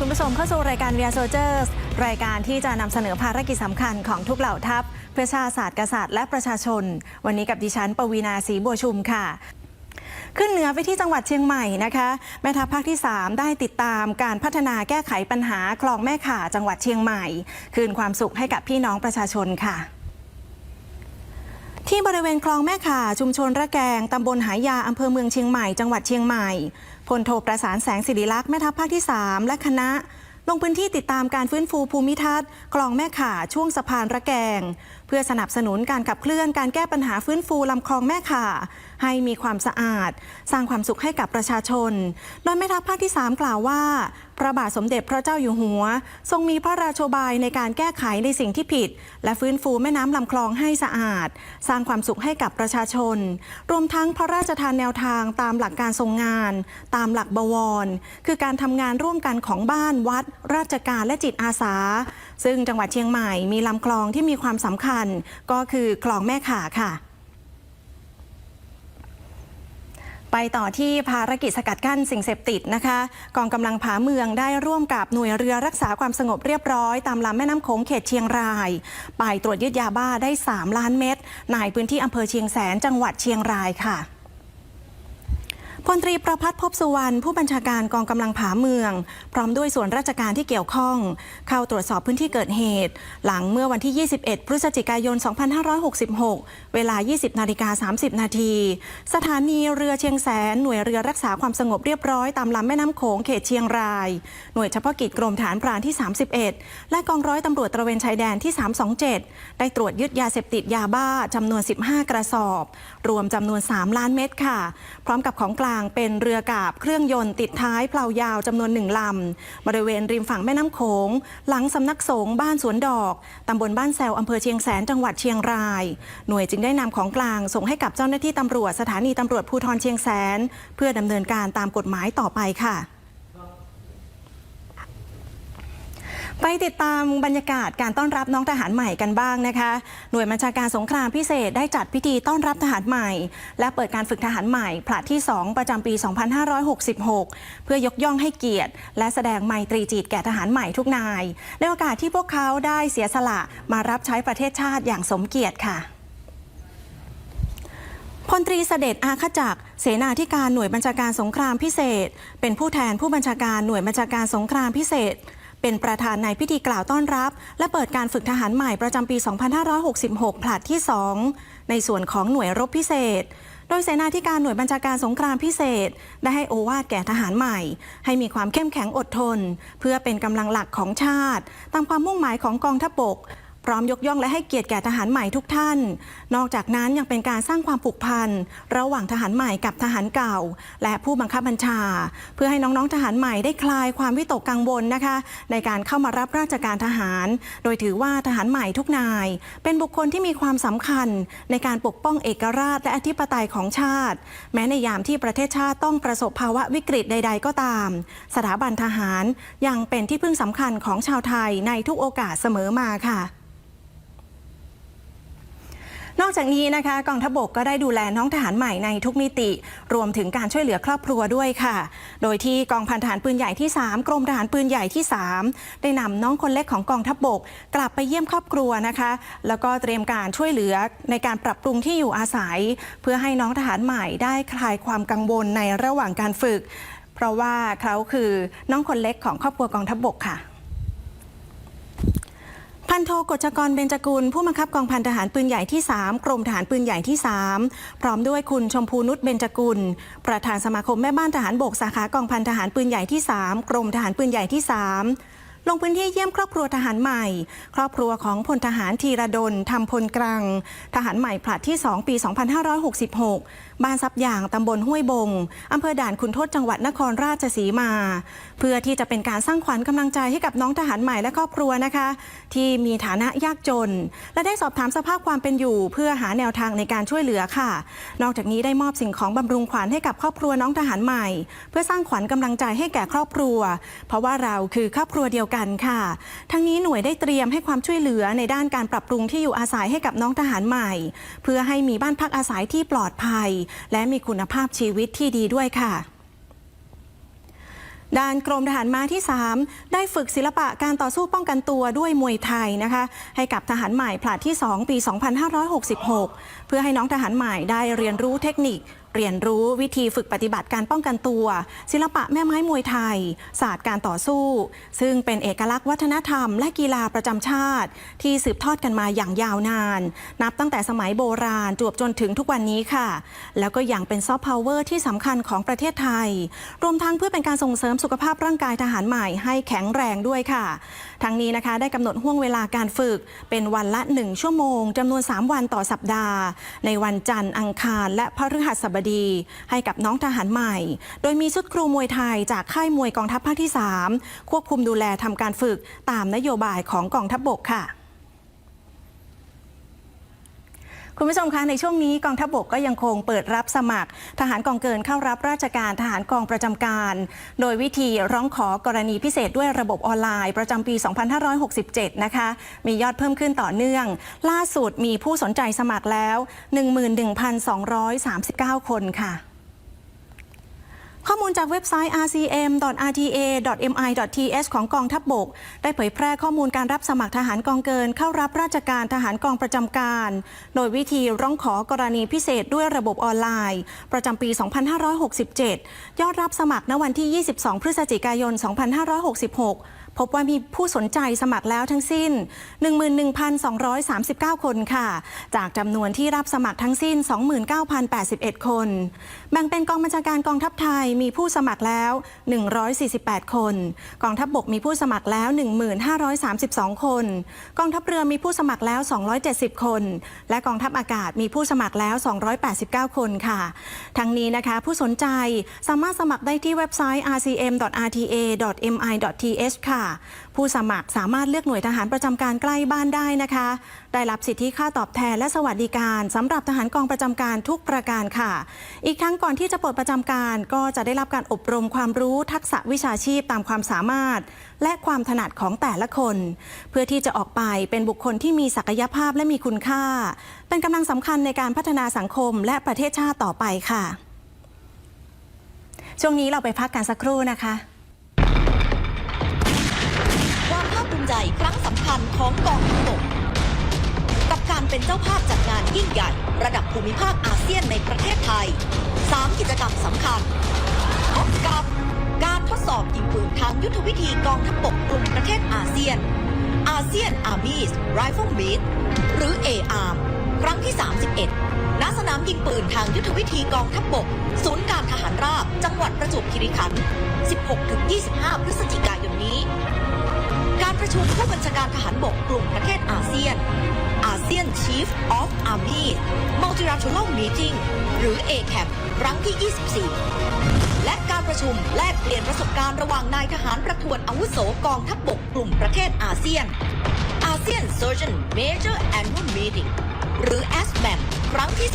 คุณผู้ชมเข้าสู่รายการ v ี a Soldiers รายการที่จะนำเสนอภารกิจสำคัญของทุกเหล่าทัพ เพื่อชาติศาสตร์กษัตริย์และประชาชน วันนี้กับดิฉันปวีนาศรีบัวชุมค่ะขึ้นเหนือไปที่จังหวัดเชียงใหม่นะคะแม่ทัพภาคที่ 3 ได้ติดตามการพัฒนาแก้ไขปัญหาคลองแม่ข่าจังหวัดเชียงใหม่ คืนความสุขให้กับพี่น้องประชาชนค่ะที่บริเวณคลองแม่ข่าชุมชนระแกง ตำบลหายาอำเภอเมืองเชียงใหม่ จังหวัดเชียงใหม่ พลโทประสานแสงสิริลักษณ์แม่ทัพภาคที่ 3 และคณะ ลงพื้นที่ติดตามการฟื้นฟูภูมิทัศน์คลองแม่ข่าช่วงสะพานระแกง เพื่อสนับสนุนการขับเคลื่อนการแก้ปัญหาฟื้นฟูลำคลองแม่ข่า ให้มีความสะอาด สร้างความสุขให้กับประชาชน โดยแม่ทัพภาคที่ 3 กล่าวว่า พระบาทสมเด็จพระเจ้าอยู่หัว ทรงมีพระราโชบายในการแก้ไขในสิ่งที่ผิด และฟื้นฟูแม่น้ำลำคลองให้สะอาด สร้างความสุขให้กับประชาชน รวมทั้งพระราชทานแนวทางตามหลักการทรงงาน ตามหลักบวร คือการทำงานร่วมกันของบ้านวัด ราชการและจิตอาสา ซึ่งจังหวัดเชียงใหม่มีลำคลองที่มีความสำคัญ ก็คือคลองแม่ข่าค่ะ ไปต่อที่ภารกิจสกัดกั้นสิ่งเสพติดนะคะ กองกำลังผาเมืองได้ร่วมกับหน่วยเรือรักษาความสงบเรียบร้อย ตามลำแม่น้ำโขงเขตเชียงราย ไปตรวจยึดยาบ้าได้ 3 ล้านเม็ดในพื้นที่อำเภอเชียงแสนจังหวัดเชียงรายค่ะ พลตรีประพัฒน์พบสุวรรณผู้บัญชาการกองกำลังผาเมือง พร้อมด้วยส่วนราชการที่เกี่ยวข้อง เข้าตรวจสอบพื้นที่เกิดเหตุ หลังเมื่อวันที่ 21 พฤศจิกายน 2566 เวลา 20 นาฬิกา 30 นาที สถานีเรือเชียงแสน หน่วยเรือรักษาความสงบเรียบร้อยตามลำแม่น้ำโขงเขตเชียงราย หน่วยเฉพาะกิจกรมฐานพรานที่ 31 และกองร้อยตำรวจตระเวนชายแดนที่ 327 ได้ตรวจยึดยาเสพติดยาบ้าจำนวน 15 กระสอบ รวมจำนวน 3 ล้านเม็ดค่ะ พร้อมกับของกลางเป็นเรือกาบเครื่องยนต์ติดท้ายเปล่ายาวจำนวนหนึ่งลำ บริเวณริมฝั่งแม่น้ำโขง หลังสำนักสงฆ์บ้านสวนดอก ตำบลบ้านแซวอำเภอเชียงแสนจังหวัดเชียงราย หน่วยจึงได้นำของกลางส่งให้กับเจ้าหน้าที่ตำรวจสถานีตำรวจภูธรเชียงแสน เพื่อดำเนินการตามกฎหมายต่อไปค่ะ ไปติดตามบรรยากาศการต้อนรับน้องทหารใหม่กันบ้างนะคะ หน่วยบัญชาการสงครามพิเศษได้จัดพิธีต้อนรับทหารใหม่ และเปิดการฝึกทหารใหม่ผลัดที่ 2 ประจำปี 2566 เพื่อยกย่องให้เกียรติ และแสดงไมตรีจิตแก่ทหารใหม่ทุกนาย ในโอกาสที่พวกเขาได้เสียสละมารับใช้ประเทศชาติอย่างสมเกียรติค่ะพลตรีเสด็จอาขจักรเสนาธิการหน่วยบัญชาการสงครามพิเศษ เป็นผู้แทนผู้บัญชาการหน่วยบัญชาการสงครามพิเศษ เป็นประธานในพิธีกล่าวต้อนรับ และเปิดการฝึกทหารใหม่ประจำปี 2566 ผลัดที่ 2 ในส่วนของหน่วยรบพิเศษ โดยเสนาธิการหน่วยบัญชาการสงครามพิเศษ ได้ให้โอวาทแก่ทหารใหม่ ให้มีความเข้มแข็งอดทน เพื่อเป็นกำลังหลักของชาติ ตามความมุ่งหมายของกองทัพบก ร้อมยกย่องและให้เกียรติแก่ทหารใหม่ทุกท่าน นอกจากนั้นยังเป็นการสร้างความผูกพันระหว่างทหารใหม่กับทหารเก่า และผู้บังคับบัญชา เพื่อให้น้องๆทหารใหม่ได้คลายความวิตกกังวลนะคะ ในการเข้ามารับราชการทหาร โดยถือว่าทหารใหม่ทุกนาย เป็นบุคคลที่มีความสำคัญ ในการปกป้องเอกราชและอธิปไตยของชาติ แม้ในยามที่ประเทศชาติต้องประสบภาวะวิกฤตใด ๆ ก็ตาม สถาบันทหารยังเป็นที่พึ่งสำคัญของชาวไทยในทุกโอกาสเสมอมาค่ะ จากนี้นะคะกองทัพบกก็ได้ดูแลน้องทหารใหม่ในทุกมิติ รวมถึงการช่วยเหลือครอบครัวด้วยค่ะ โดยที่กองพันทหารปืนใหญ่ที่ 3 กรมทหารปืนใหญ่ที่ 3 ได้นำน้องคนเล็กของกองทัพบก กลับไปเยี่ยมครอบครัวนะคะ แล้วก็เตรียมการช่วยเหลือในการปรับปรุงที่อยู่อาศัย เพื่อให้น้องทหารใหม่ได้คลายความกังวลในระหว่างการฝึก เพราะว่าเขาคือน้องคนเล็กของครอบครัวกองทัพบกค่ะ พันโทกฤชกรเบญจกุล ผู้บังคับกองพันทหารปืนใหญ่ที่ 3 กรมทหารปืนใหญ่ที่ 3 พร้อมด้วยคุณชมพูนุชเบญจกุล ประธานสมาคมแม่บ้านทหารบกสาขากองพันทหารปืนใหญ่ที่ 3 กรมทหารปืนใหญ่ที่ 3 ลงพื้นที่เยี่ยมครอบครัวทหารใหม่ ครอบครัวของพลทหารธีรดลทำพลกลางทหารใหม่ผลัดที่ 2 ปี 2566 บ้านซับอย่างตำบลห้วยบงอำเภอด่านคุณทศจังหวัดนครราชสีมา เพื่อที่จะเป็นการสร้างขวัญกำลังใจให้กับน้องทหารใหม่และครอบครัวนะคะ ที่มีฐานะยากจน และได้สอบถามสภาพความเป็นอยู่ เพื่อหาแนวทางในการช่วยเหลือค่ะ นอกจากนี้ได้มอบสิ่งของบำรุงขวัญให้กับครอบครัวน้องทหารใหม่ เพื่อสร้างขวัญกำลังใจให้แก่ครอบครัว เพราะว่าเราคือครอบครัวเดียวกันค่ะ ทั้งนี้หน่วยได้เตรียมให้ความช่วยเหลือในด้านการปรับปรุงที่อยู่อาศัยให้กับน้องทหารใหม่ เพื่อให้มีบ้านพักอาศัยที่ปลอดภัย และมีคุณภาพชีวิตที่ดีด้วยค่ะด้านกรมทหารม้าที่ 3 ได้ฝึกศิลปะการต่อสู้ป้องกันตัวด้วยมวยไทยนะคะ ให้กับทหารใหม่ผลัดที่ 2 ปี 2566 เพื่อให้น้องทหารใหม่ได้เรียนรู้เทคนิค เรียนรู้วิธีฝึกปฏิบัติการป้องกันตัว ศิลปะแม่ไม้มวยไทย ศาสตร์การต่อสู้ ซึ่งเป็นเอกลักษณ์วัฒนธรรม และกีฬาประจำชาติ ที่สืบทอดกันมาอย่างยาวนาน นับตั้งแต่สมัยโบราณจวบจนถึงทุกวันนี้ค่ะ แล้วก็ยังเป็นซอฟต์พาวเวอร์ที่สำคัญของประเทศไทย รวมทั้งเพื่อเป็นการส่งเสริมสุขภาพร่างกายทหารใหม่ให้แข็งแรงด้วยค่ะ ทั้งนี้นะคะได้กำหนดห่วงเวลาการฝึก เป็นวันละ 1 ชั่วโมงจำนวน 3 วันต่อสัปดาห์ ในวันจันทร์อังคาร และพฤหัสบดีให้กับน้องทหารใหม่ โดยมีชุดครูมวยไทยจากค่ายมวยกองทัพภาคที่ 3 ควบคุมดูแลทำการฝึกตามนโยบายของกองทัพบกค่ะ คุณผู้ชมคะในช่วงนี้กองทัพบกก็ยังคงเปิดรับสมัคร ทหารกองเกินเข้ารับราชการทหารกองประจำการ โดยวิธีร้องขอกรณีพิเศษด้วยระบบออนไลน์ ประจำปี 2567 นะคะ มียอดเพิ่มขึ้นต่อเนื่อง ล่าสุดมีผู้สนใจสมัครแล้ว 11,239 คนค่ะ ข้อมูลจากเว็บไซต์ rcm.rta.mi.th ของกองทัพบบก ได้เผยแพร่ข้อมูลการรับสมัครทหารกองเกิน เข้ารับราชการทหารกองประจำการ โดยวิธีร้องขอกรณีพิเศษด้วยระบบออนไลน์ ประจำปี 2567 ยอดรับสมัครณวันที่ 22 พฤศจิกายน 2566 พบว่ามีผู้สนใจสมัครแล้วทั้งสิ้น 11,239 คนค่ะ จากจำนวนที่รับสมัครทั้งสิ้น 29,081 คน แบ่งเป็นกองบัญชาการกองทัพไทยมีผู้สมัครแล้ว 148 คน กองทัพบบกมีผู้สมัครแล้ว 1532 คน กองทัพเรือมีผู้สมัครแล้ว 270 คน และกองทัพอากาศมีผู้สมัครแล้ว 289 คนค่ะ ทั้งนี้นะคะ ผู้สนใจสามารถสมัครได้ที่เว็บไซต์ rcm.rta.mi.th ค่ะผู้สมัครสามารถเลือกหน่วยทหารประจำการใกล้บ้านได้นะคะ ได้รับสิทธิค่าตอบแทนและสวัสดิการสำหรับทหารกองประจำการทุกประการค่ะ อีกทั้งก่อนที่จะปลดประจำการก็จะได้รับการอบรมความรู้ทักษะวิชาชีพตามความสามารถ และความถนัดของแต่ละคน เพื่อที่จะออกไปเป็นบุคคลที่มีศักยภาพและมีคุณค่า เป็นกำลังสำคัญในการพัฒนาสังคมและประเทศชาติต่อไปค่ะ ช่วงนี้เราไปพักกันสักครู่นะคะ ความภาคภูมิใจครั้งสำคัญของกองทัพบกกับการเป็นเจ้าภาพจัดงานยิ่งใหญ่ ระดับภูมิภาคอาเซียนในประเทศไทย 3 กิจกรรมสำคัญพบกับการทดสอบยิงปืนทางยุทธวิธีกองทัพบกกลุ่มประเทศอาเซียนอาเซียนอาร์มีสไรเฟิลมีดหรือ AR ครั้งที่ 31 ณ สนามยิงปืนทางยุทธวิธีกองทัพบก ศูนย์การทหารราบ จังหวัดประจวบคีรีขันธ์ 16-25 พฤศจิกายน ประชุมผู้บัญชาการทหารบกกลุ่มประเทศอาเซียนอาเซียน Chief of Army Multilateral Meeting หรือ ACAM ครั้งที่ 24 และการประชุมแลกเปลี่ยนประสบการณ์ระหว่างนายทหารประทวนอาวุโสกองทัพบกกลุ่มประเทศอาเซียนอาเซียน Surgeon Major Annual Meeting หรือ ASMAM ครั้งที่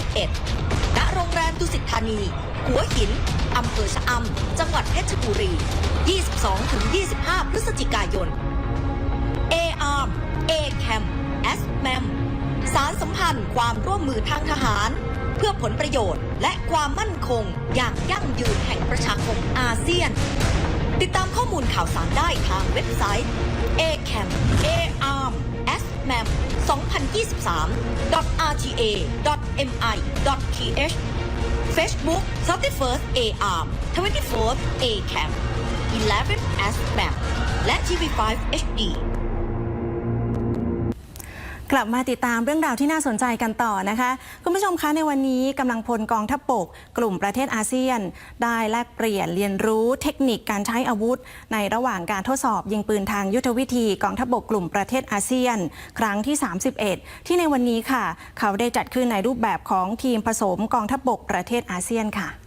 11 ณ โรงแรมดุสิตธานี หัวหิน อำเภอชะอำ จังหวัดเพชรบุรี 22-25 พฤศจิกายน ARM ACAM s m a m สารสัมพันธ์ความร่วมมือทางทหาร เพื่อผลประโยชน์และความมั่นคงอย่างยั่งยืนแห่งประชาคมอาเซียน ติดตามข้อมูลข่าวสารได้ทางเว็บไซต์ acam arm s m a m 2023 rta mi Facebook 31st ARM 24th ACAM 11 ASMAM และ TV5 HD กลับมาติดตามเรื่องราวที่น่าสนใจกันต่อนะคะ คุณผู้ชมคะในวันนี้กำลังพลกองทัพบกกลุ่มประเทศอาเซียน ได้แลกเปลี่ยนเรียนรู้เทคนิคการใช้อาวุธ ในระหว่างการทดสอบยิงปืนทางยุทธวิธีกองทัพบกกลุ่มประเทศอาเซียน ครั้งที่ 31 ที่ในวันนี้ค่ะ เขาได้จัดขึ้นในรูปแบบของทีมผสมกองทัพบกประเทศอาเซียนค่ะ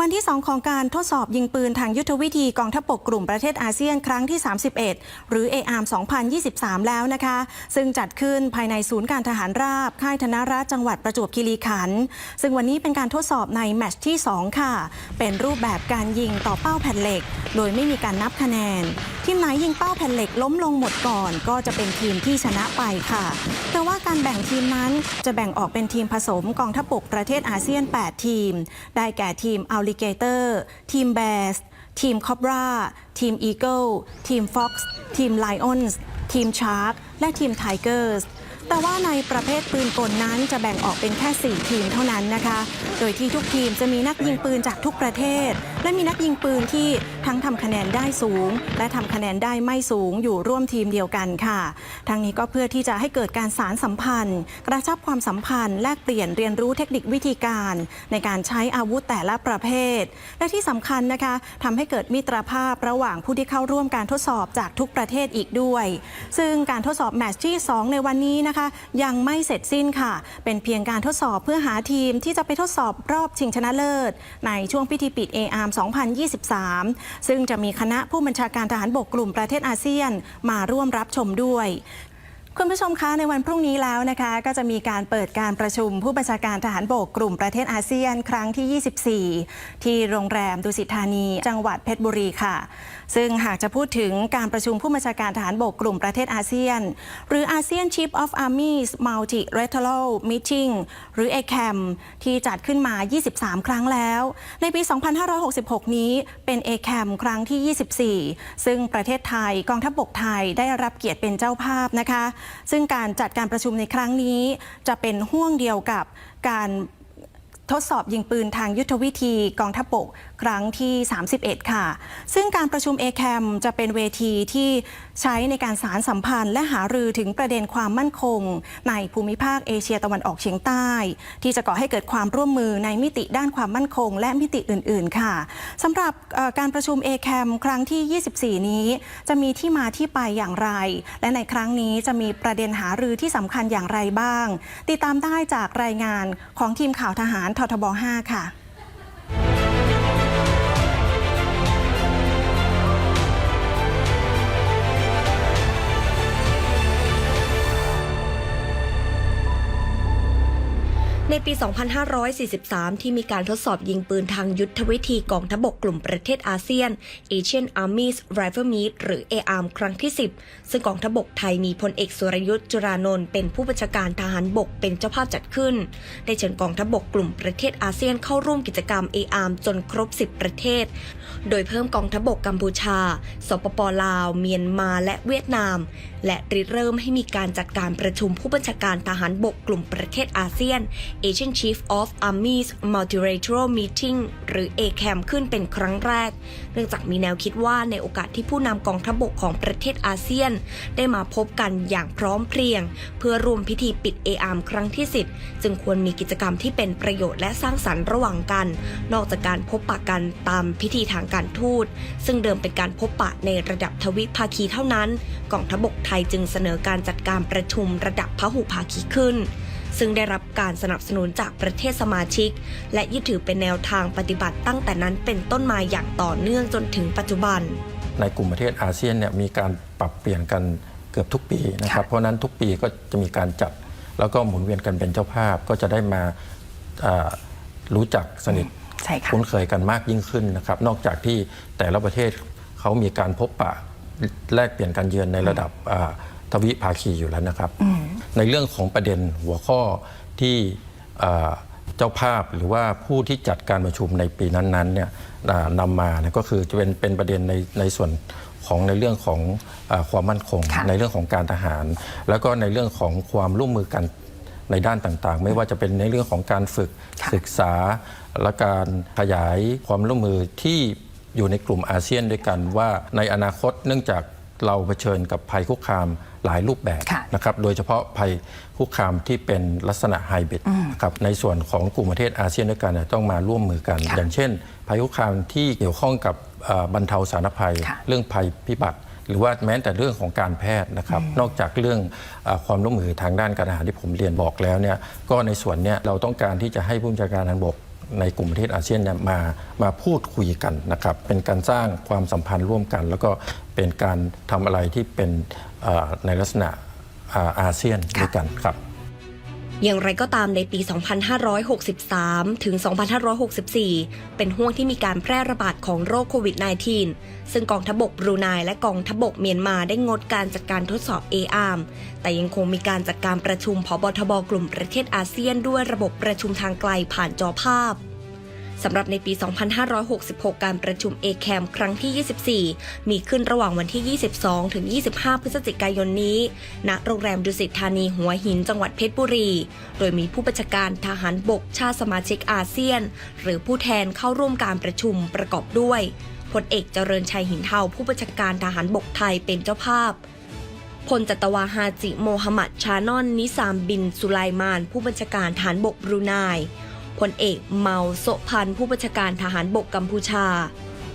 วันที่ 2 ของการทดสอบยิงปืนทางยุทธวิธีกองทัพบกกลุ่มประเทศอาเซียนครั้งที่ 31 หรือ ARM 2023 แล้วนะคะ ซึ่งจัดขึ้นภายในศูนย์การทหารราบ ค่ายธนรัฐจังหวัดประจวบคีรีขันธ์ซึ่งวันนี้เป็นการทดสอบในแมตช์ที่ 2 ค่ะ เป็นรูปแบบการยิงต่อเป้าแผ่นเหล็ก โดยไม่มีการนับคะแนน ทีมไหนยิงเป้าแผ่นเหล็กล้มลงหมดก่อน ก็จะเป็นทีมที่ชนะไปค่ะ แต่ว่าการแบ่งทีมนั้นจะแบ่งออกเป็นทีมผสมกองทัพบกประเทศอาเซียน 8 ทีม ได้แก่ทีมอเลลิเกเตอร์ ทีมแบส ทีมคอบราทีมอีเกิลทีมฟ็อกซ์ทีมไลออนส์ทีมชาร์กและทีมไทเกอร์ แต่ว่าในประเภทปืนกลนั้นจะแบ่งออกเป็นแค่ 4 ทีมเท่านั้นนะคะ โดยที่ทุกทีมจะมีนักยิงปืนจากทุกประเทศ และมีนักยิงปืนที่ทั้งทำคะแนนได้สูง และทำคะแนนได้ไม่สูงอยู่ร่วมทีมเดียวกันค่ะ ทั้งนี้ก็เพื่อที่จะให้เกิดการสารสัมพันธ์ กระชับความสัมพันธ์ แลกเปลี่ยนเรียนรู้เทคนิควิธีการ ในการใช้อาวุธแต่ละประเภท และที่สำคัญนะคะทำให้เกิดมิตรภาพระหว่างผู้ที่เข้าร่วมการทดสอบจากทุกประเทศอีกด้วย ซึ่งการทดสอบแมตช์ที่ 2 ในวันนี้นะคะยังไม่เสร็จสิ้นค่ะ เป็นเพียงการทดสอบเพื่อหาทีมที่จะไปทดสอบรอบชิงชนะเลิศ ในช่วงพิธีปิด ARM 2023 ซึ่งจะมีคณะผู้บัญชาการทหารบกกลุ่มประเทศอาเซียนมาร่วมรับชมด้วยคุณผู้ชมคะในวันพรุ่งนี้แล้วนะคะ ก็จะมีการเปิดการประชุมผู้บัญชาการทหารบกกลุ่มประเทศอาเซียน ครั้งที่ 24 ที่โรงแรมดุสิตธานี จังหวัดเพชรบุรีค่ะ ซึ่งหากจะพูดถึงการประชุมผู้บัญชาการทหารบกกลุ่มประเทศอาเซียน หรือ ASEAN Chief of Armies Multilateral Meeting หรือ ACAM ที่จัดขึ้นมา 23 ครั้งแล้ว ในปี 2566 นี้เป็น ACAM ครั้งที่ 24 ซึ่งประเทศไทยกองทัพบกไทยได้รับเกียรติเป็นเจ้าภาพนะคะ ซึ่งการจัดการประชุมในครั้งนี้จะเป็นห่วงเดียวกับการ ทดสอบยิงปืนทางยุทธวิธีกองทัพบกครั้งที่ 31 ค่ะ ซึ่งการประชุม ACAM จะเป็นเวทีที่ใช้ในการสารสัมพันธ์และหารือถึงประเด็นความมั่นคง ในภูมิภาคเอเชียตะวันออกเฉียงใต้ ที่จะก่อให้เกิดความร่วมมือในมิติด้านความมั่นคง และมิติอื่น ๆ ค่ะสำหรับการประชุม ACAM ครั้งที่ 24 นี้ จะมีที่มาที่ไปอย่างไร และในครั้งนี้จะมีประเด็นหารือที่สำคัญอย่างไรบ้าง ติดตามได้จากรายงานของทีมข่าวทหารททบ 5 ค่ะ ในปี 2543 ที่มีการทดสอบยิงปืนทางยุทธวิธีกองทพบกกลุ่มประเทศอาเซียน Asian Armies Rifle Meet หรือ ARM ครั้งที่ 10 ซึ่งกองทพบกไทยมีพลเอกสุรยุทธ์จุรานนท์เป็นผู้บัญชาการทหารบกเป็นเจ้าภาพจัดขึ้น ได้เชิญกองทพบกกลุ่มประเทศอาเซียนเข้าร่วมกิจกรรม ARM จนครบ 10 ประเทศ โดยเพิ่มกองทพบกกัมพูชา สปปลาว เมียนมาและเวียดนาม และริเริ่มให้มีการจัดการประชุมผู้บัญชาการทหารบกกลุ่มประเทศอาเซียน Asian Chief of Armies Multilateral Meeting หรือ ACAM ขึ้นเป็นครั้งแรก เนื่องจากมีแนวคิดว่าในโอกาสที่ผู้นำกองทัพบกของประเทศอาเซียน ได้มาพบกันอย่างพร้อมเพรียง เพื่อรวมพิธีปิด ARM ครั้งที่ 10 จึงควรมีกิจกรรมที่เป็นประโยชน์และสร้างสรรค์ระหว่างกัน นอกจากการพบปะกันตามพิธีทางการทูต ซึ่งเดิมเป็นการพบปะในระดับทวิภาคีเท่านั้น กองทัพบกไทยจึงเสนอการจัดการประชุมระดับพหุภาคีขึ้น ซึ่งได้รับการสนับสนุนจากประเทศสมาชิก และยึดถือเป็นแนวทางปฏิบัติตั้งแต่นั้นเป็นต้นมาอย่างต่อเนื่องจนถึงปัจจุบัน ในกลุ่มประเทศอาเซียนเนี่ยมีการปรับเปลี่ยนกันเกือบทุกปีนะครับ เพราะนั้นทุกปีก็จะมีการจัดแล้วก็หมุนเวียนกันเป็นเจ้าภาพก็จะได้มารู้จักสนิท ใช่ค่ะคุ้นเคยกันมากยิ่งขึ้นนะครับ นอกจากที่แต่ละประเทศเขามีการพบปะแลกเปลี่ยนการเยือนในระดับอ่าทวิภาคีอยู่แล้วนะครับ ในเรื่องของประเด็นหัวข้อที่อ่าเจ้าภาพหรือว่าผู้ที่จัดการประชุมในปีนั้นๆเนี่ยอ่านำมาเนี่ยก็คือจะเป็นเป็นประเด็นในในส่วนของในเรื่องของอาความมั่นคงค่ะในเรื่องของการทหาร แล้วก็ในเรื่องของความร่วมมือกันในด้านต่างๆ ไม่ว่าจะเป็นในเรื่องของการฝึกค่ะศึกษา และการขยายความร่วมมือที่อยู่ในกลุ่มอาเซียนด้วยกันว่าในอนาคตเนื่องจากเราเผชิญกับภัยคุกคามหลายรูปแบบค่ะนะครับ โดยเฉพาะภัยคุกคามที่เป็นลักษณะไฮบริดนะครับ ในส่วนของกลุ่มประเทศอาเซียนด้วยกันเนี่ยต้องมาร่วมมือกันค่ะอย่างเช่น ภัยคุกคามที่เกี่ยวข้องกับเอ่อบรรเทาสาธารณภัยค่ะเรื่องภัยพิบัติ หรือว่าแม้แต่เรื่องของการแพทย์นะครับ นอกจากเรื่องเออความร่วมมือทางด้านการทหารที่ผมเรียนบอกแล้วเนี่ย ก็ในส่วนเนี้ยเราต้องการที่จะให้ผู้บัญชาการทหารบก ในกลุ่มประเทศอาเซียนเนี่ยมามาพูดคุยกันนะครับ เป็นการสร้างความสัมพันธ์ร่วมกัน แล้วก็เป็นการทำอะไรที่เป็นในลักษณะอาเซียนด้วยกันครับ อย่างไรก็ตามในปี 2563 ถึง 2564 เป็นห่วงที่มีการแพร่ระบาดของโรคโควิด -19 ซึ่งกองทบกบรูไนและกองทบกเมียนมาได้งดการจัดการทดสอบ ARM แต่ยังคงมีการจัดการประชุมพบทบกลุ่มประเทศอาเซียนด้วยระบบประชุมทางไกลผ่านจอภาพ สำหรับในปี 2566 การประชุม ACAM ครั้งที่ 24 มีขึ้นระหว่างวันที่ 22 ถึง 25 พฤศจิกายนนี้ ณ โรงแรมดุสิตธานีหัวหินจังหวัดเพชรบุรี โดยมีผู้บัญชาการทหารบกชาติสมาชิกอาเซียน หรือผู้แทนเข้าร่วมการประชุมประกอบด้วยพลเอกเจริญชัยหินเทาผู้บัญชาการทหารบกไทยเป็นเจ้าภาพพลจัตวาฮาจิโมฮัมหมัดชานอนนิซามบิน สุไลมาน ผู้บัญชาการฐานบกบรูไน พลเอกเมาโซพันผู้บัญชาการทหารบกกัมพูชา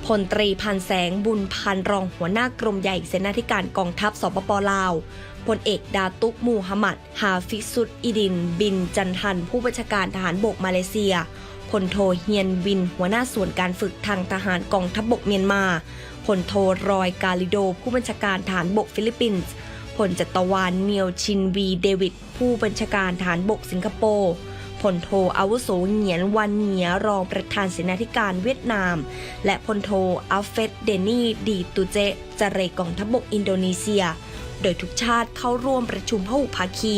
พลตรีพันแสงบุญพันรองหัวหน้ากรมใหญ่เสนาธิการกองทัพสปปลาวพลเอกดาตุกมูฮัมหมัด ฮาฟิซุดอิดิน บินจันทัน ผู้บัญชาการทหารบกมาเลเซียพลโทเฮียนวิน หัวหน้าส่วนการฝึกทางทหารกองทัพบกเมียนมาพลโทรอยกาลิโด ผู้บัญชาการทหารบกฟิลิปปินส์พลจัตวานเนียวชินวีเดวิด ผู้บัญชาการฐานบกสิงคโปร์ พลโทอาวุโสเหงียนวันเหงียรองประธานเสนาธิการเวียดนาม และพลโทอัลเฟตเดนี่ดีตูเจจเรกองทัพบกอินโดนีเซีย โดยทุกชาติเข้าร่วมประชุมพหุภาคี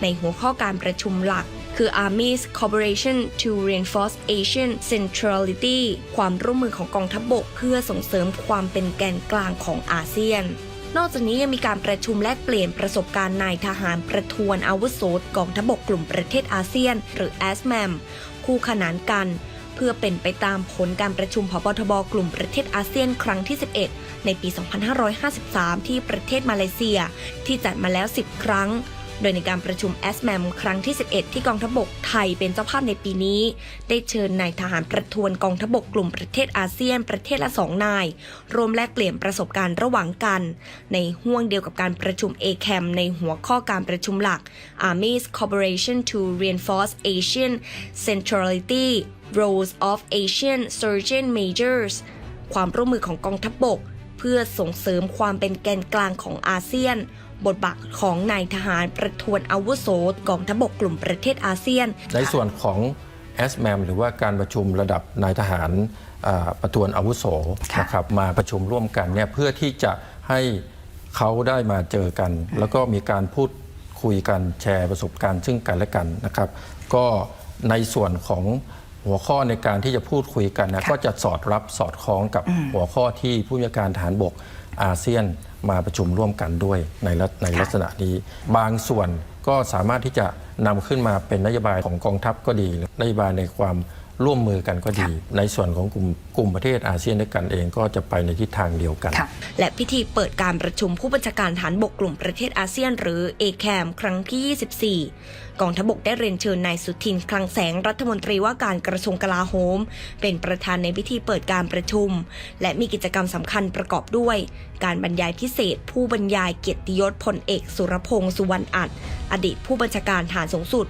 ในหัวข้อการประชุมหลักคือ Army's Cooperation to Reinforce Asian Centrality ความร่วมมือของกองทัพบกเพื่อส่งเสริมความเป็นแกนกลางของอาเซียน นอกจากนี้ยังมีการประชุมแลกเปลี่ยนประสบการณ์นายทหารประทวนอาวุโสกองทบกกลุ่มประเทศอาเซียน หรือ ASMAM คู่ขนานกัน เพื่อเป็นไปตามผลการประชุมพบทบกลุ่มประเทศอาเซียนครั้งที่ 11 ในปี 2553 ที่ประเทศมาเลเซีย ที่จัดมาแล้ว 10 ครั้ง โดยในการประชุม a s m a m ครั้งที่ 11 ที่กองทัพบกไทยเป็นเจ้าภาพในปีนี้ ได้เชิญนายทหารประทวนกองทัพบกกลุ่มประเทศอาเซียนประเทศละสองนายรวมแลกเปลี่ยนประสบการณ์ระหว่างกัน ในห่วงเดียวกับการประชุม ACAM ในหัวข้อการประชุมหลัก Army's Cooperation to Reinforce Asian Centrality Roles of Asian Surgeon Majors ความร่วมมือของกองทัพบก เพื่อส่งเสริมความเป็นแกนกลางของอาเซียน บทบาทของนายทหารประทวนอาวุโสกองทัพบกกลุ่มประเทศอาเซียน ในส่วนของ s m a m หรือว่าการประชุมระดับนายทหารอ่าประทวนอาวุโสค่ะนะครับมาประชุมร่วมกันเนี่ยเพื่อที่จะให้เขาได้มาเจอกัน แล้วก็มีการพูดคุยกันแชร์ประสบการณ์ซึ่งกันและกันนะครับ ก็ในส่วนของหัวข้อในการที่จะพูดคุยกันนะค่ะก็จะสอดรับสอดคล้องกับหัวข้อที่ผู้บัญชาการฐานบก อาเซียนมาประชุมร่วมกันด้วยในลักในลักษณะนี้บางส่วนก็สามารถที่จะนำขึ้นมาเป็นนโยบายของกองทัพก็ดีหรือนโยบายในความ ร่วมมือกันก็ดี ในส่วนของกลุ่มกลุ่มประเทศอาเซียนด้วยกันเองก็จะไปในทิศทางเดียวกันค่ะและพิธีเปิดการประชุมผู้บัญชาการฐานบกกลุ่มประเทศอาเซียน หรือ ACAM ครั้งที่ 24 กองทัพบกได้เรียนเชิญนายสุทินคลังแสงรัฐมนตรีว่าการกระทรวงกลาโหม เป็นประธานในพิธีเปิดการประชุม และมีกิจกรรมสำคัญประกอบด้วย การบรรยายพิเศษ ผู้บรรยายเกียรติยศพลเอก สุรพงษ์สุวรรณอัดอดีตผู้บัญชาการฐานสูงสุด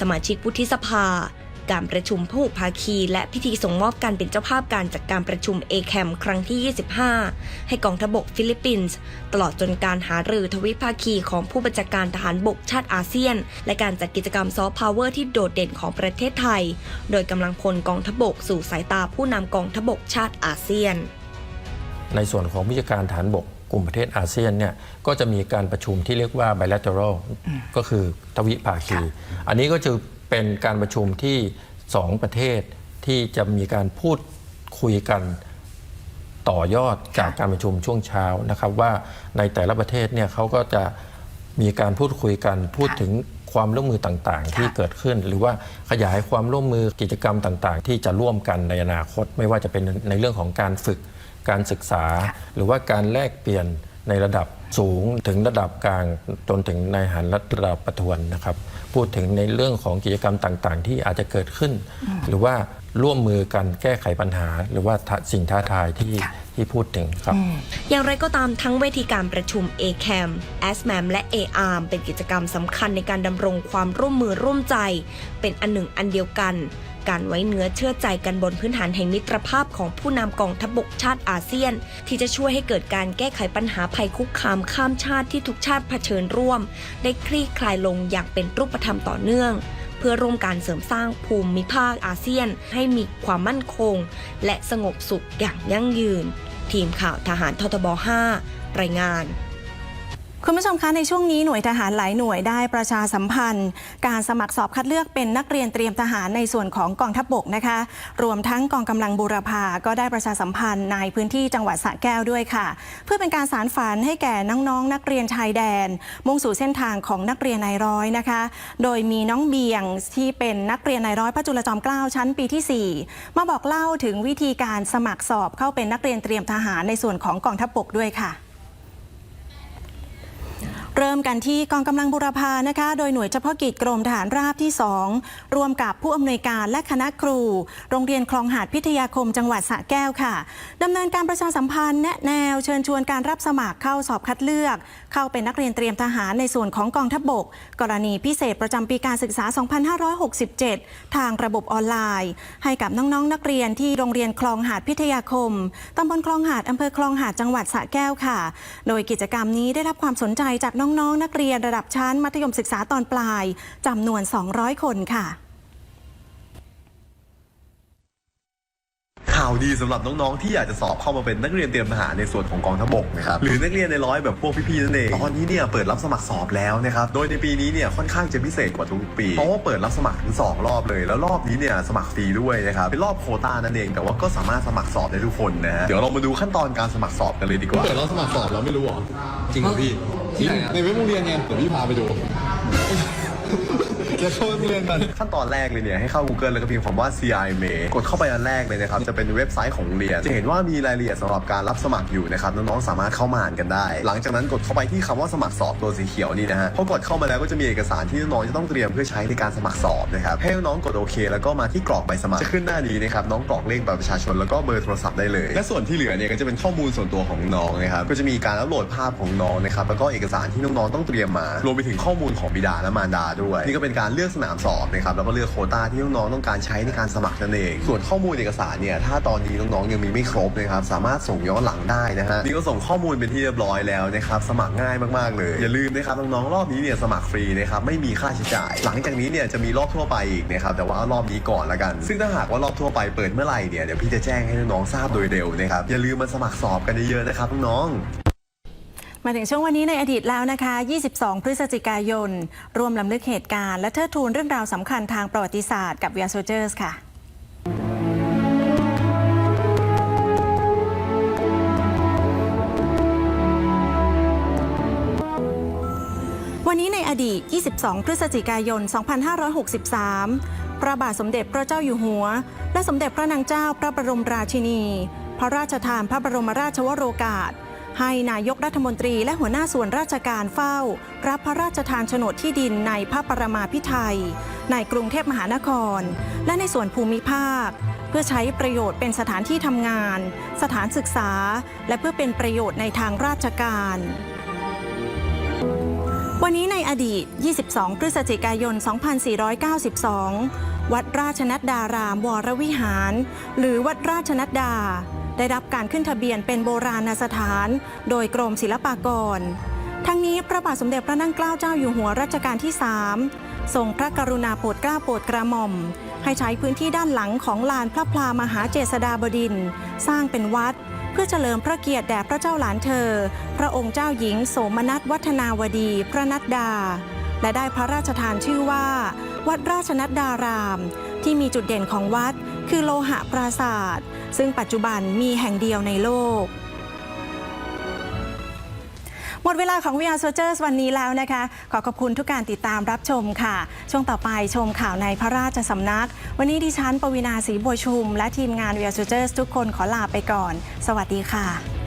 สมาชิกวุฒิสภา การประชุมผู้ภาคี และพิธีส่งมอบการเป็นเจ้าภาพการจัดการประชุม ACAM ครั้งที่ 25 ให้กองทพบกฟิลิปปินส์ตลอดจนการหารือทวิภาคีของผู้บัญชาการทหารบกชาติอาเซียน และการจัดกิจกรรมซอฟต์พาวเวอร์ที่โดดเด่นของประเทศไทย โดยกำลังพลกองทพบกสู่สายตาผู้นำกองทพบกชาติอาเซียน ในส่วนของผู้จัดการฐานบกกลุ่มประเทศอาเซียนเนี่ยก็จะมีการประชุมที่เรียกว่า bilateral ก็คือทวิภาคี อันนี้ก็จะ เป็นการประชุมที่สองประเทศที่จะมีการพูดคุยกันต่อยอดจากการประชุมช่วงเช้านะครับ ว่าในแต่ละประเทศเนี่ยเขาก็จะมีการพูดคุยกันพูดถึงความร่วมมือต่างๆ ที่เกิดขึ้น หรือว่าขยายความร่วมมือกิจกรรมต่างๆ ที่จะร่วมกันในอนาคต ไม่ว่าจะเป็นในเรื่องของการฝึกการศึกษา หรือว่าการแลกเปลี่ยนในระดับ สูงถึงระดับกลางจนถึงในหันระดับประทวนนะครับ พูดถึงในเรื่องของกิจกรรมต่างๆ ที่อาจจะเกิดขึ้น หรือว่าร่วมมือกันแก้ไขปัญหา หรือว่าสิ่งท้าทายที่ที่พูดถึงครับ อย่างไรก็ตามทั้งเวทีการประชุม ACAM ASMAM และ ARM เป็นกิจกรรมสำคัญในการดำรงความร่วมมือร่วมใจ เป็นอันหนึ่งอันเดียวกัน การไว้เนื้อเชื่อใจกันบนพื้นฐานแห่งมิตรภาพของผู้นำกองทัพบกชาติอาเซียน ที่จะช่วยให้เกิดการแก้ไขปัญหาภัยคุกคามข้ามชาติที่ทุกชาติเผชิญร่วม ได้คลี่คลายลงอย่างเป็นรูปธรรมต่อเนื่องเพื่อร่วมการเสริมสร้างภูมิภาคอาเซียน ให้มีความมั่นคง และสงบสุขอย่างยั่งยืน ทีมข่าวทหารททบ 5 รายงาน คุณผู้ชมคะในช่วงนี้หน่วยทหารหลายหน่วยได้ประชาสัมพันธ์ การสมัครสอบคัดเลือกเป็นนักเรียนเตรียมทหารในส่วนของกองทัพบกนะคะ รวมทั้งกองกำลังบูรพาก็ได้ประชาสัมพันธ์ในพื้นที่จังหวัดสระแก้วด้วยค่ะ เพื่อเป็นการสารฝันให้แก่น้องๆนักเรียนชายแดน มุ่งสู่เส้นทางของนักเรียนนายร้อยนะคะ โดยมีน้องเบียงที่เป็นนักเรียนนายร้อยพระจุลจอมเกล้าชั้นปีที่ 4 มาบอกเล่าถึงวิธีการสมัครสอบเข้าเป็นนักเรียนเตรียมทหารในส่วนของกองทัพบกด้วยค่ะ เริ่มกันที่กองกำลังบุรพานะคะ โดยหน่วยเฉพาะกิจกรมทหารราบที่ 2 รวมกับผู้อำนวยการและคณะครู โรงเรียนคลองหาดพิทยาคมจังหวัดสระแก้วค่ะดำเนินการประชาสัมพันธ์แนะแนวเชิญชวนการรับสมัครเข้าสอบคัดเลือก เข้าเป็นนักเรียนเตรียมทหารในส่วนของกองทัพบกกรณีพิเศษประจำปีการศึกษา 2567 ทางระบบออนไลน์ ให้กับน้องๆนักเรียนที่โรงเรียนคลองหาดพิทยาคมตำบลคลองหาดอำเภอคลองหาดจังหวัดสระแก้วค่ะ โดยกิจกรรมนี้ได้รับความสนใจจากน้องๆนักเรียนระดับชั้นมัธยมศึกษาตอนปลายจำนวน 200 คนค่ะข่าวดีสำหรับน้องๆที่อยากจะสอบเข้ามาเป็นนักเรียนเตรียมทหารในส่วนของกองทัพบกนะครับหรือนักเรียนในร้อยแบบพวกพี่ๆนั่นเองตอนนี้เนี่ยเปิดรับสมัครสอบแล้วนะครับโดยในปีนี้เนี่ยค่อนข้างจะพิเศษกว่าทุกปีเพราะว่าเปิดรับสมัครถึงสองรอบเลย แล้วรอบนี้เนี่ยสมัครฟรีด้วยนะครับเป็นรอบโควต้านั่นเอง แต่ว่าก็สามารถสมัครสอบได้ทุกคนนะฮะเดี๋ยวเรามาดูขั้นตอนการสมัครสอบกันเลยดีกว่าเปิดรับสมัครสอบแล้วไม่รู้เหรอจริงเหรอพี่ ที่ไหนในเว็บโรงเรียนไงเดี๋ยวพี่พาไปดู จะเข้าโรงเรียนกันขั้นตอนแรกเลยเนี่ยให้เข้า Google แล้วก็พิมพ์คำว่า CIMA กดเข้าไปอันแรกเลยนะครับ จะเป็นเว็บไซต์ของโรงเรียน จะเห็นว่ามีรายละเอียดสำหรับการรับสมัครอยู่นะครับ น้องๆ สามารถเข้ามาอ่านกันได้ หลังจากนั้นกดเข้าไปที่คำว่าสมัครสอบตัวสีเขียวนี่นะฮะ พอกดเข้ามาแล้วก็จะมีเอกสารที่น้องๆจะต้องเตรียมเพื่อใช้ในการสมัครสอบนะครับ ให้น้องๆ กดโอเค แล้วก็มาที่กรอกใบสมัคร จะขึ้นหน้านี้นะครับน้องกรอกเลขบัตรประชาชนแล้วก็เบอร์โทรศัพท์ได้เลย และส่วนที่เหลือเนี่ยก็จะเป็นข้อมูลส่วนตัวของน้องนะครับ ก็จะมีการอัปโหลดภาพของน้องนะครับ แล้วก็เอกสารที่น้องๆ ต้องเตรียมมา รวมไปถึงข้อมูลของบิดาและมารดาด้วย นี่ก็เป็นการเลือกสนามสอบนะครับแล้วก็เลือกโควต้าที่น้องๆต้องการใช้ในการสมัครนั่นเอง ส่วนข้อมูลเอกสารเนี่ยถ้าตอนนี้น้องๆยังมีไม่ครบนะครับสามารถส่งย้อนหลังได้นะฮะนี่ก็ส่งข้อมูลเป็นที่เรียบร้อยแล้วนะครับสมัครง่ายมากๆเลย อย่าลืมนะครับน้องๆรอบนี้เนี่ยสมัครฟรีนะครับไม่มีค่าใช้จ่าย หลังจากนี้เนี่ยจะมีรอบทั่วไปอีกนะครับแต่ว่ารอบนี้ก่อนละกัน ซึ่งถ้าหากว่ารอบทั่วไปเปิดเมื่อไหร่เนี่ยเดี๋ยวพี่จะแจ้งให้น้องๆทราบโดยเร็วนะครับอย่าลืมมาสมัครสอบกันเยอะๆนะครับน้องๆ มาถึงช่วงวันนี้ในอดีตแล้วนะคะ 22 พฤศจิกายน รวมลำลึกเหตุการณ์และเทิดทูนเรื่องราวสำคัญทางประวัติศาสตร์กับ v ีย a โซเจอร์สค่ะวันนี้ในอดีต 22 พฤศจิกายน 2563 พระบาทสมเด็จพระเจ้าอยู่หัว และสมเด็จพระนางเจ้าพระบรมราชินี พระราชทานพระบรมราชวโรกาส ให้นายกรัฐมนตรีและหัวหน้าส่วนราชการเฝ้า รับพระราชทานโฉนดที่ดินในพระปรมาภิไธยในกรุงเทพมหานคร และในส่วนภูมิภาค เพื่อใช้ประโยชน์เป็นสถานที่ทำงาน สถานศึกษา และเพื่อเป็นประโยชน์ในทางราชการวันนี้ในอดีต 22 พฤศจิกายน 2492 วัดราชนัดดารามวรวิหาร หรือวัดราชนัดดา ได้รับการขึ้นทะเบียนเป็นโบราณสถาน โดยกรมศิลปากร ทั้งนี้พระบาทสมเด็จพระนั่งเกล้าเจ้าอยู่หัวรัชกาลที่ 3 ทรงพระกรุณาโปรดเกล้าโปรดกระหม่อม ให้ใช้พื้นที่ด้านหลังของลานพระพลามหาเจษฎาบดิน สร้างเป็นวัด เพื่อเฉลิมพระเกียรติแด่พระเจ้าหลานเธอ พระองค์เจ้าหญิงโสมนัสวัฒนาวดี พระนัดดา และได้พระราชทานชื่อว่า วัดราชนัดดาราม ที่มีจุดเด่นของวัด คือโลหะปราศาสตร์ซึ่งปัจจุบันมีแห่งเดียวในโลกหมดเวลาของ VR Soldiers วันนี้แล้วนะคะ ขอขอบคุณทุกการติดตามรับชมค่ะ ช่วงต่อไปชมข่าวในพระราชสำนัก วันนี้ดิฉันปวีนาศรีบัวชุม และทีมงาน VR Soldiers ทุกคนขอลาไปก่อน สวัสดีค่ะ